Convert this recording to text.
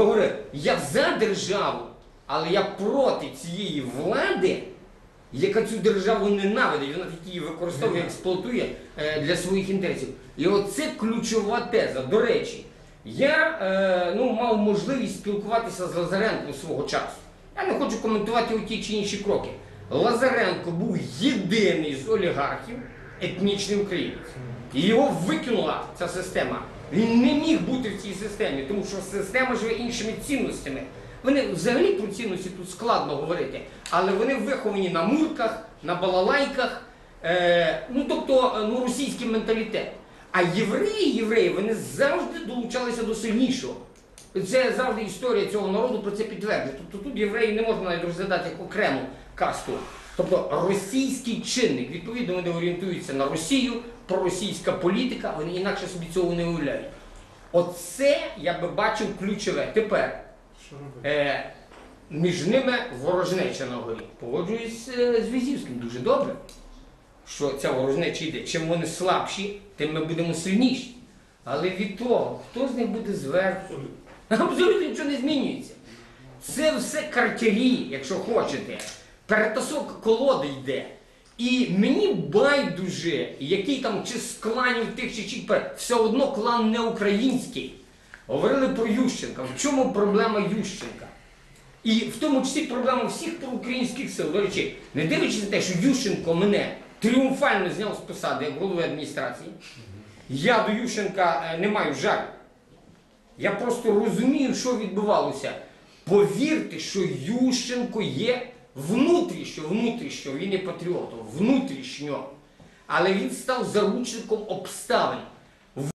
говорю, я за державу, але я проти цієї влади, яка цю державу ненавидить, вона її використовує, експлуатує е, для своїх інтересів. І оце ключова теза. До речі, я е, ну, мав можливість спілкуватися з Лазаренком свого часу. Я не хочу коментувати ті чи інші кроки. Лазаренко був єдиний з олігархів етнічний українець. І його викинула ця система. Він не міг бути в цій системі, тому що система живе іншими цінностями. Вони взагалі про цінності тут складно говорити, але вони виховані на мурках, на балалайках, е, ну тобто е, ну, російський менталітет. А євреї, євреї, вони завжди долучалися до сильнішого. Це завжди історія цього народу про це підтверджує. Тобто тут євреї не можна навіть розглядати як окрему касту. Тобто російський чинник, відповідно, вони орієнтуються на Росію, проросійська політика, вони інакше собі цього не уявляють. Оце я би бачив ключове. Тепер е, між ними ворожнеча на горі. Погоджуюсь е, з Візівським дуже добре, що ця ворожнеча йде. Чим вони слабші, тим ми будемо сильніші. Але від того, хто з них буде зверху, абсолютно нічого не змінюється. Це все картярі, якщо хочете. Перетасовка колоди йде. І мені байдуже, який там чи з кланів тих чи чих, все одно клан не український. Говорили про Ющенка. В чому проблема Ющенка? І в тому числі проблема всіх проукраїнських сил. До речі, не дивлячись на те, що Ющенко мене тріумфально зняв з посади як голови адміністрації, я до Ющенка е, не маю жаль. Я просто розумію, що відбувалося. Повірте, що Ющенко є внутрішньо, внутрішньо, він є патріотом, внутрішньо. Але він став заручником обставин.